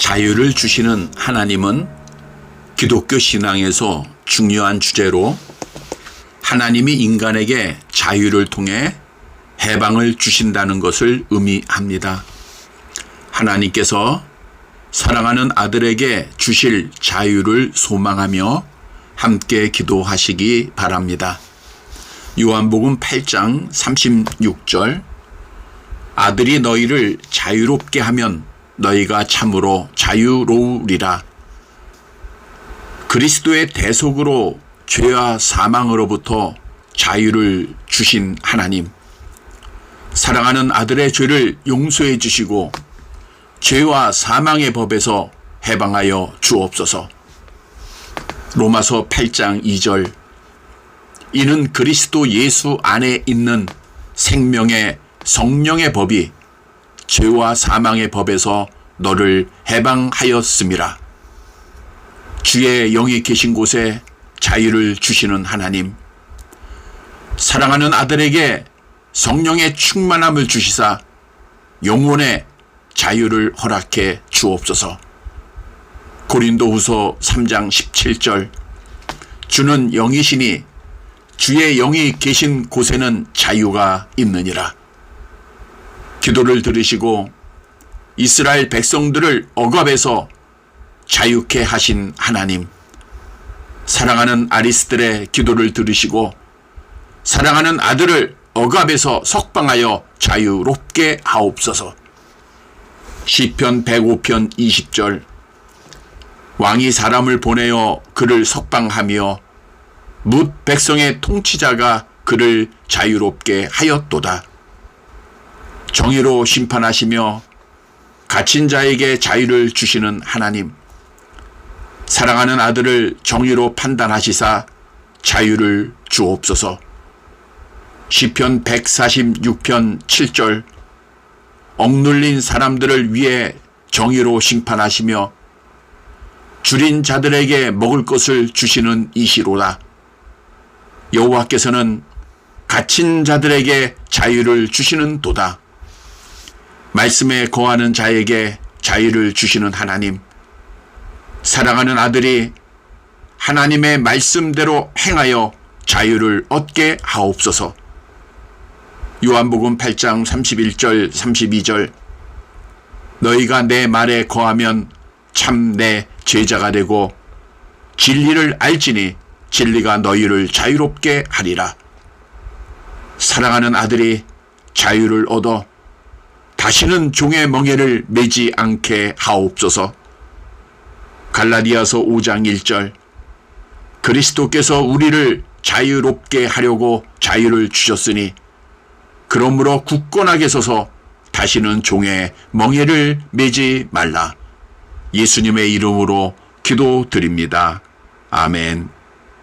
자유를 주시는 하나님은 기독교 신앙에서 중요한 주제로 하나님이 인간에게 자유를 통해 해방을 주신다는 것을 의미합니다. 하나님께서 사랑하는 아들에게 주실 자유를 소망하며 함께 기도하시기 바랍니다. 요한복음 8장 36절 아들이 너희를 자유롭게 하면 너희가 참으로 자유로우리라. 그리스도의 대속으로 죄와 사망으로부터 자유를 주신 하나님. 사랑하는 아들의 죄를 용서해 주시고 죄와 사망의 법에서 해방하여 주옵소서. 로마서 8장 2절. 이는 그리스도 예수 안에 있는 생명의 성령의 법이 죄와 사망의 법에서 너를 해방하였음이라. 주의 영이 계신 곳에 자유를 주시는 하나님. 사랑하는 아들에게 성령의 충만함을 주시사 영혼의 자유를 허락해 주옵소서. 고린도 후서 3장 17절. 주는 영이시니 주의 영이 계신 곳에는 자유가 있느니라. 기도를 들으시고 이스라엘 백성들을 억압에서 자유케 하신 하나님. 사랑하는 아리스들의 기도를 들으시고 사랑하는 아들을 억압에서 석방하여 자유롭게 하옵소서. 시편 105편 20절 왕이 사람을 보내어 그를 석방하며 뭇 백성의 통치자가 그를 자유롭게 하였도다. 정의로 심판하시며 갇힌 자에게 자유를 주시는 하나님. 사랑하는 아들을 정의로 판단하시사 자유를 주옵소서. 시편 146편 7절 억눌린 사람들을 위해 정의로 심판하시며 줄인 자들에게 먹을 것을 주시는 이시로다. 여호와께서는 갇힌 자들에게 자유를 주시는 도다. 말씀에 거하는 자에게 자유를 주시는 하나님. 사랑하는 아들이 하나님의 말씀대로 행하여 자유를 얻게 하옵소서. 요한복음 8장 31절 32절 너희가 내 말에 거하면 참 내 제자가 되고 진리를 알지니 진리가 너희를 자유롭게 하리라. 사랑하는 아들이 자유를 얻어 다시는 종의 멍에를 매지 않게 하옵소서. 갈라디아서 5장 1절 그리스도께서 우리를 자유롭게 하려고 자유를 주셨으니 그러므로 굳건하게 서서 다시는 종의 멍에를 매지 말라. 예수님의 이름으로 기도드립니다. 아멘.